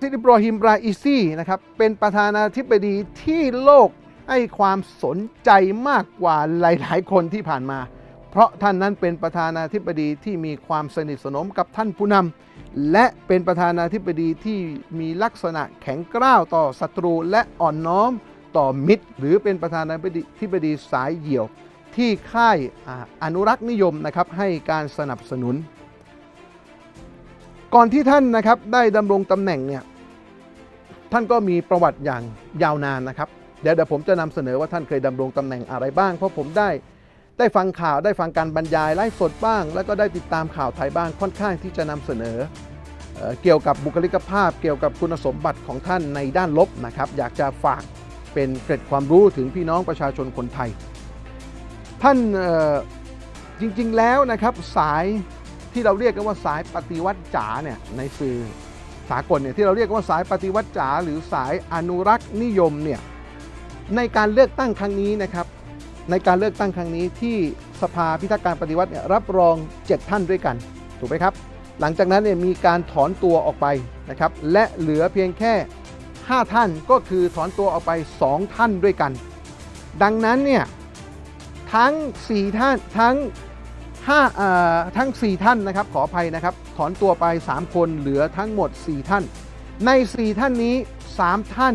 ซิดิบรอฮิมราอิซีนะครับเป็นประธานาธิบดีที่โลกให้ความสนใจมากกว่าหลาย ๆ คนที่ผ่านมา เพราะท่านนั้นเป็นประธานาธิบดีที่มีความสนิทสนมกับท่านผู้นำและเป็นประธานาธิบดีที่มีลักษณะแข็งกร้าวต่อศัตรูและอ่อนน้อมต่อมิตร หรือเป็นประธานาธิบดีสายเหี่ยว ที่ค่ายออนุรักษ์นิยมนะครับให้การสนับสนุน ก่อนที่ท่านนะครับได้ดำรงตำแหน่งเนี่ยท่านก็มีประวัติอย่างยาวนานนะครับ เดี๋ยวเดี๋ยวผมจะนำเสนอว่าท่านเคยดำรงตำแหน่งอะไรบ้าง เพราะผมได้ได้ฟังข่าวได้ฟังการบรรยายไลฟ์สดบ้าง แล้วก็ได้ติดตามข่าวไทยบ้างค่อนข้างที่จะนำเสนอเกี่ยวกับบุคลิกภาพ เกี่ยวกับคุณสมบัติของท่านในด้านลบนะครับ อยากจะฝากเป็นเกร็ดความรู้ถึงพี่น้องประชาชนคนไทย ท่านจริงๆแล้วนะครับสาย ที่เราเรียกกันว่าสายปฏิวัติจ๋าเนี่ยในสื่อสากลเนี่ยที่เราเรียกว่าสายปฏิวัติจ๋าหรือสายอนุรักษ์นิยมเนี่ยในการเลือกตั้งครั้งนี้นะครับในการเลือกตั้งครั้งนี้ที่สภาพิทักษ์การปฏิวัติเนี่ยรับรอง 7 ท่านด้วยกันถูกไหมครับ หลังจากนั้นเนี่ยมีการถอนตัวออกไปนะครับและเหลือเพียงแค่ 5 ท่านก็คือถอนตัวออกไป 2 ท่านด้วยกัน ดังนั้นเนี่ยทั้ง 4 ท่านทั้ง 5เอ่อทั้ง 4 ท่านนะครับขออภัยนะครับ ถอนตัวไป 3 คนเหลือทั้งหมด 4 ท่าน ใน 4 ท่านนี้ 3 ท่าน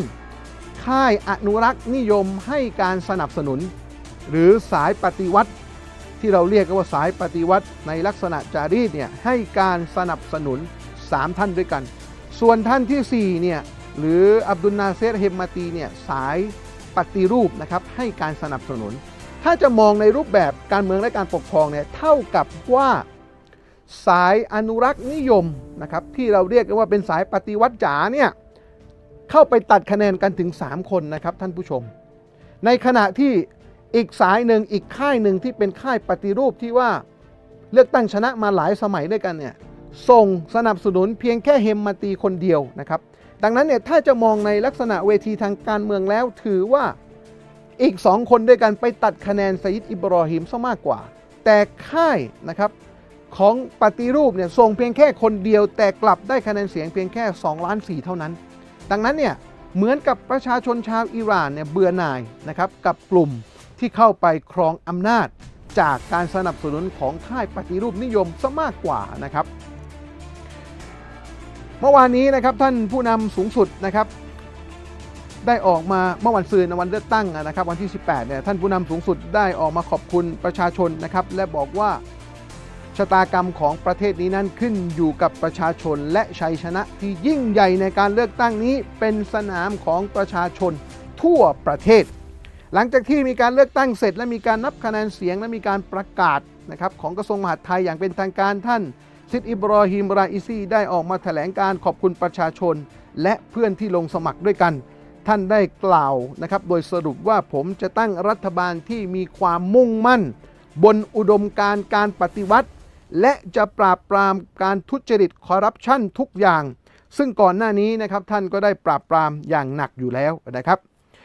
ค่ายอนุรักษ์นิยมให้การสนับสนุน หรือสายปฏิวัติ ที่เราเรียกกันว่าสายปฏิวัติในลักษณะจารีตเนี่ยให้การสนับสนุน 3 ท่านด้วยกัน ส่วนท่านที่ 4 เนี่ยหรืออับดุลนาเซรเฮมมาตีเนี่ยสายปฏิรูปนะครับให้การสนับสนุน ถ้าจะมองในรูปแบบการเมืองและการปกครองเนี่ยเท่ากับว่าสายอนุรักษ์นิยมนะครับที่เราเรียกกันว่าเป็นสายปฏิวัติจ๋าเนี่ยเข้าไปตัดคะแนนกันถึง 3 คนนะครับท่านผู้ชม ในขณะที่อีกสายหนึ่งอีกค่ายหนึ่งที่เป็นค่ายปฏิรูปที่ว่าเลือกตั้งชนะมาหลายสมัยด้วยกันเนี่ยส่งสนับสนุนเพียงแค่เฮมมาตีคนเดียวนะครับ ดังนั้นเนี่ยถ้าจะมองในลักษณะเวทีทางการเมืองแล้วถือว่า อีกสองคนด้วยกันไปตัดคะแนนซยิดอิบรอฮิมซะมากกว่า แต่ค่ายนะครับของปฏิรูปเนี่ยส่งเพียงแค่คนเดียว แต่กลับได้คะแนนเสียงเพียงแค่ 2 ล้าน4เท่านั้น ดังนั้นเนี่ยเหมือนกับประชาชนชาวอิหร่านเนี่ยเบื่อหน่ายนะครับกับกลุ่มที่เข้าไปครองอำนาจ จากการสนับสนุนของค่ายปฏิรูปนิยมซะมากกว่านะครับ เมื่อวานนี้นะครับท่านผู้นำสูงสุดนะครับ ได้ออกมาเมื่อวันซืนวันเลือกตั้งนะครับ วันที่ 18เนี่ยท่านผู้นำสูงสุดได้ออกมาขอบคุณประชาชนนะครับ และบอกว่าชะตากรรมของประเทศนี้นั้นขึ้นอยู่กับประชาชนและชัยชนะที่ยิ่งใหญ่ในการเลือกตั้งนี้เป็นสนามของประชาชนทั่วประเทศ หลังจากที่มีการเลือกตั้งเสร็จ และมีการนับคะแนนเสียงและมีการประกาศนะครับของกระทรวงมหาดไทยอย่างเป็นทางการท่านซิดอิบรอฮิมราอิซีได้ออกมาแถลงการขอบคุณประชาชน และเพื่อนที่ลงสมัครด้วยกัน ท่านได้กล่าวนะครับโดยสรุปว่าผมจะตั้งรัฐบาลที่มีความมุ่งมั่น บนอุดมการณ์การปฏิวัติ และจะปราบปรามการทุจริตคอร์รัปชันทุกอย่าง ซึ่งก่อนหน้านี้นะครับท่านก็ได้ปราบปรามอย่างหนักอยู่แล้วนะครับ